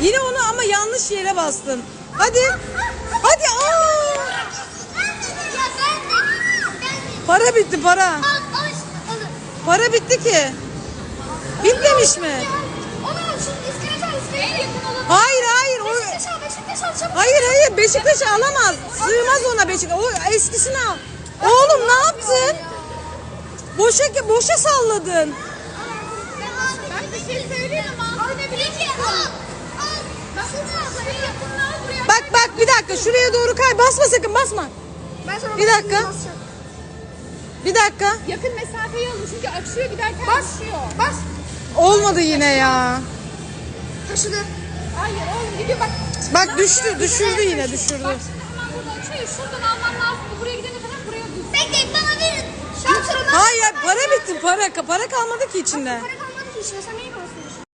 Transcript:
Yine onu ama yanlış yere bastın. Hadi. Hadi. Aa! Para bitti para. Para bitti ki. Bitmemiş mi? Hayır hayır. O... Hayır hayır Beşiktaş alamaz. Sığmaz ona Beşiktaş. O eskisini al. Oğlum ne yaptın? Boşa boşa salladın. Bir şey söyleyeyim ama al. Al. Al buraya. Bak bak bir dakika şuraya doğru kay. Basma sakın basma. Ben sana Bir dakika. Bir dakika. Yakın mesafeyi alın çünkü açıyor giderken açıyor. Bas. Olmadı yine ya. Taşıdı. Hayır oğlum gidiyor bak. Bak düştü düşürdü yine düşürdü. Bak şimdi hemen burada açıyor. Şuradan alman lazım. Buraya gidene kadar buraya dur. Bekleyin bana verin. Şantırını. Hayır para bitti para. Para kalmadı ki içinde. Para amigos. Assim.